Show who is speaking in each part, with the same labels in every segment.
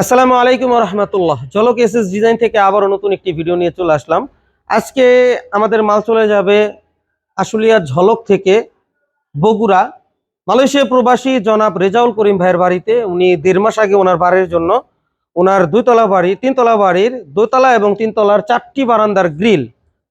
Speaker 1: আসসালামু আলাইকুম রহমতুল্লাহ। জলক S design থেকে আবারও নতুন একটি ভিডিও নিয়ে চলে আসলাম। আজকে আমাদের মাল চলে যাবে আশুলিয়া ঝলক থেকে বগুড়া। মালয়েশিয়া প্রবাসী জনাব রেজাউল করিম ভাইয়ের বাড়িতে। উনি দেড় মাস আগে ওনার বাড়ির জন্য ওনার দুইতলা বাড়ি, তিনতলা বাড়ির দোতলা এবং তিনতলার চারটি বারান্দার গ্রিল,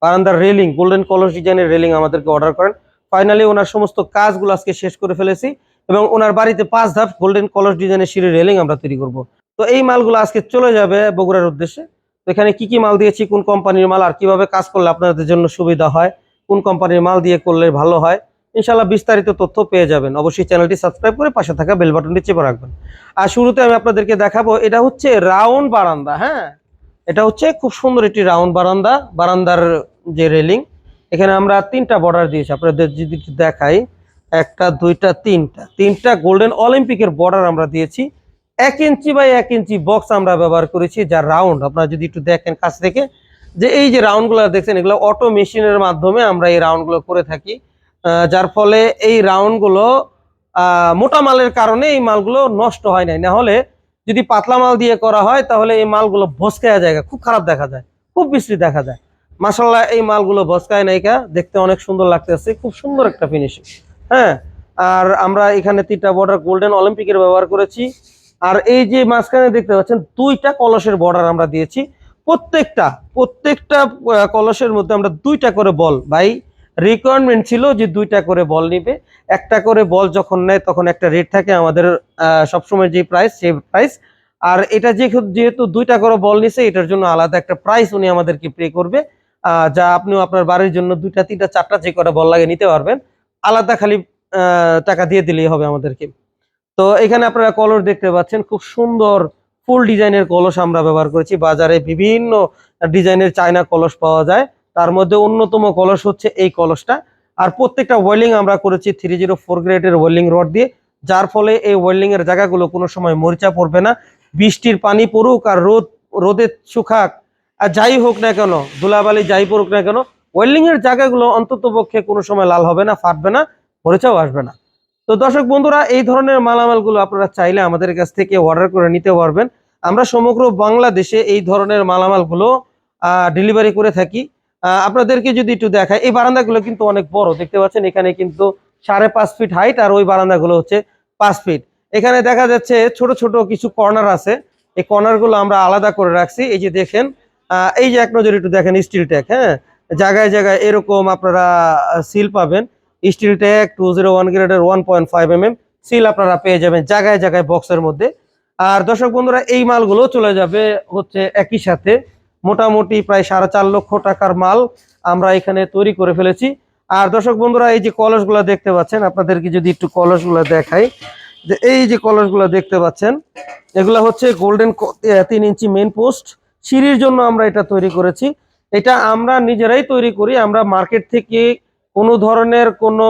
Speaker 1: বারান্দার রেলিং, গোল্ডেন কলস ডিজাইনের রেলিং আমাদেরকে অর্ডার করেন। ফাইনালি ওনার সমস্ত কাজগুলো আজকে শেষ করে ফেলেছি এবং ওনার বাড়িতে পাঁচ ধাপ গোল্ডেন কলস ডিজাইনের সিঁড়ি রেলিং আমরা তৈরি করব। তো এই মালগুলো আজকে চলে যাবে বগুড়ার উদ্দেশ্যে। তো এখানে কি কি মাল দিয়েছি, কোন কোম্পানির মাল আর কীভাবে কাজ করলে আপনাদের জন্য সুবিধা হয়, কোন কোম্পানির মাল দিয়ে করলে ভালো হয় ইনশাল্লাহ বিস্তারিত তথ্য পেয়ে যাবেন। অবশ্যই চ্যানেলটি সাবস্ক্রাইব করে পাশে থাকা বেল বাটনটি চেপে রাখবেন। আর শুরুতে আমি আপনাদেরকে দেখাবো, এটা হচ্ছে রাউন্ড বারান্দা হ্যাঁ? এটা হচ্ছে খুব সুন্দর একটি রাউন্ড বারান্দা, বারান্দার যে রেলিং। এখানে আমরা তিনটা বর্ডার দিয়েছি, আপনাদের যদি দেখাই, একটা, দুইটা, তিনটা। তিনটা গোল্ডেন অলিম্পিকের বর্ডার আমরা দিয়েছি। এক ইঞ্চি বাই এক ইঞ্চি বক্স আমরা ব্যবহার করেছি, যা রাউন্ড আপনারা যদি একটু দেখেন কাছ থেকে, যে এই যে রাউন্ডগুলো দেখছেন, এগুলো অটো মেশিনের মাধ্যমে আমরা এই রাউন্ডগুলো করে থাকি। যার ফলে এই রাউন্ডগুলো মোটা মালের কারণে এই মালগুলো নষ্ট হয় নাই। না হলে যদি পাতলা মাল দিয়ে করা হয়, তাহলে এই মালগুলো ভসকায়া জায়গা খুব খারাপ দেখা যায়, খুব বিশ্রী দেখা যায়। মাসাল্লাহ এই মালগুলো ভসকায় নাইকা দেখতে অনেক সুন্দর লাগতেছে, খুব সুন্দর একটা ফিনিশিং হ্যাঁ আর আমরা এখানে তিনটা বর্ডার গোল্ডেন অলিম্পিকের ব্যবহার করেছি। আর এই যে মাঝখানে দেখতে পাচ্ছেন, দুইটা কলসের বর্ডার আমরা দিয়েছি। প্রত্যেকটা প্রত্যেকটা কলসের মধ্যে আমরা দুইটা করে বল ভাই রিকোয়ারমেন্ট ছিল যে দুইটা করে বল নিবে। একটা করে বল যখন নেয়, তখন একটা রেট থাকে আমাদের সবসময় যে প্রাইস সেই প্রাইস আর এটা যেহেতু দুইটা করে বল নিছে, এটার জন্য আলাদা একটা প্রাইস উনি আমাদেরকে পে করবে। যা আপনিও আপনার বাড়ির জন্য দুইটা, তিনটা, চারটা যে করে বল লাগে নিতে পারবেন। আলাদা খালি টাকা দিয়ে দিলেই হবে আমাদেরকে। তো এখানে আপনারা কলস দেখতে পাচ্ছেন, খুব সুন্দর ফুল ডিজাইনের কলস আমরা ব্যবহার করেছি। বাজারে বিভিন্ন ডিজাইনের চায়না কলস পাওয়া যায়। তার মধ্যে অন্যতম কলস হচ্ছে এই কলসটা। আর প্রত্যেকটা ওয়েলিং আমরা করেছি থ্রি জিরো ফোর গ্রেডের ওয়েলিং রড দিয়ে। যার ফলে এই ওয়েল্ডিং এর জায়গাগুলো কোনো সময় মরিচা পড়বে না। বৃষ্টির পানি পড়ুক আর রোদ, রোদে শুকাক, আর যাই হোক না কেন, ধুলাবালি যাই পড়ুক না কেন ওয়েল্ডিং এর জায়গাগুলো অন্তত পক্ষে কোনো সময় লাল হবে না, ফাটবে না, মরিচাও আসবে না। তো দর্শক বন্ধুরা, এই ধরনের মালামালগুলো আপনারা চাইলে আমাদের কাছ থেকে অর্ডার করে নিতে পারবেন। আমরা সমগ্র বাংলাদেশে এই ধরনের মালামালগুলো ডেলিভারি করে থাকি। আপনাদেরকে যদি একটু দেখাই, এই বারান্দাগুলো কিন্তু অনেক বড়, দেখতে পাচ্ছেন এখানে কিন্তু সাড়ে পাঁচ ফিট হাইট আর ওই বারান্দাগুলো হচ্ছে পাঁচ ফিট এখানে দেখা যাচ্ছে ছোট ছোট কিছু কর্নার আছে। এই কর্নারগুলো আমরা আলাদা করে রাখছি। এই যে দেখেন এই যে এক নজর একটু দেখেন স্টিল ট্যাগ হ্যাঁ? জায়গায় জায়গায় এরকম আপনারা সিল পাবেন। Steel tag two zero one গ্রেডের one point five M M seal আপনারা পেয়ে যাবেন জায়গায় জায়গায় বক্সের মধ্যে। আর দর্শক বন্ধুরা, এই মালগুলো চলে যাবে হচ্ছে একই সাথে। মোটামুটি প্রায় সাড়ে চার লক্ষ টাকার মাল আমরা এখানে তৈরি করে ফেলেছি। আর দর্শক বন্ধুরা, এই যে কলসগুলো দেখতে পাচ্ছেন, আপনাদেরকে যদি একটু কলসগুলো দেখাই। যে এই যে কলসগুলো দেখতে পাচ্ছেন, এগুলো হচ্ছে গোল্ডেন তিন ইঞ্চি মেন পোস্ট সিঁড়ির জন্য আমরা এটা তৈরি করেছি। এটা আমরা নিজেরাই তৈরি করি, আমরা মার্কেট থেকে কোনো ধরনের কোনো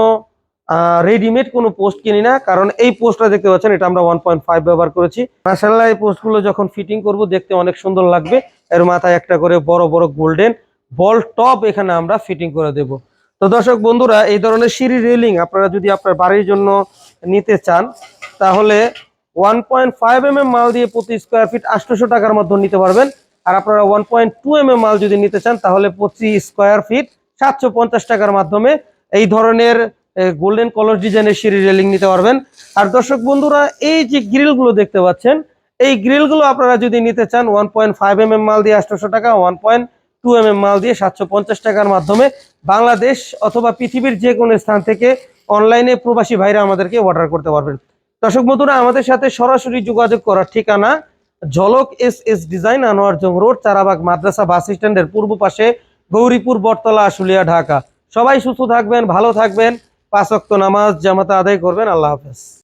Speaker 1: রেডিমেড কোনো পোস্ট কিনি না, কারণ এই পোস্টটা দেখতে পাচ্ছেন, এটা আমরা ওয়ান পয়েন্ট ফাইভ ব্যবহার করেছি। মাসাল্লাহ এই পোস্টগুলো যখন ফিটিং করব, দেখতে অনেক সুন্দর লাগবে। এর মাথায় একটা করে বড় বড় গোল্ডেন বল টপ এখানে আমরা ফিটিং করে দেব। তো দর্শক বন্ধুরা, এই ধরনের সিঁড়ি রেলিং আপনারা যদি আপনার বাড়ির জন্য নিতে চান, তাহলে one point five M M মাল দিয়ে প্রতি স্কোয়ার ফিট আটশোশো টাকার মধ্যে নিতে পারবেন। আর আপনারা one point two M M মাল যদি নিতে চান, তাহলে প্রতি স্কোয়ার ফিট সাতশো পঞ্চাশ টাকার মাধ্যমে এই ধরনের গোল্ডেন কলর ডিজাইনের সিঁড়ি রেলিং নিতে পারবেন। আর দর্শক বন্ধুরা, এই যে গ্রিলগুলো দেখতে পাচ্ছেন, এই গ্রিলগুলো আপনারা যদি নিতে চান one point five M M মাল দিয়ে আটশোশো টাকা one point two M M মাল দিয়ে সাতশো পঞ্চাশ টাকার মাধ্যমে বাংলাদেশ অথবা পৃথিবীর যে কোনো স্থান থেকে অনলাইনে প্রবাসী ভাইরা আমাদেরকে অর্ডার করতে পারবেন। দর্শক বন্ধুরা, আমাদের সাথে সরাসরি যোগাযোগ করার ঠিকানা Jhalak S S design Anwar Jang road Charabag, মাদ্রাসা, বাস স্ট্যান্ডের পূর্ব পাশে গৌরীপুর, বটতলা, আশুলিয়া, ঢাকা। সবাই সুস্থ থাকবেন, ভালো থাকবেন। পাঁচ নামাজ জামাতা আদায় করবেন। আল্লাহ হাফেজ।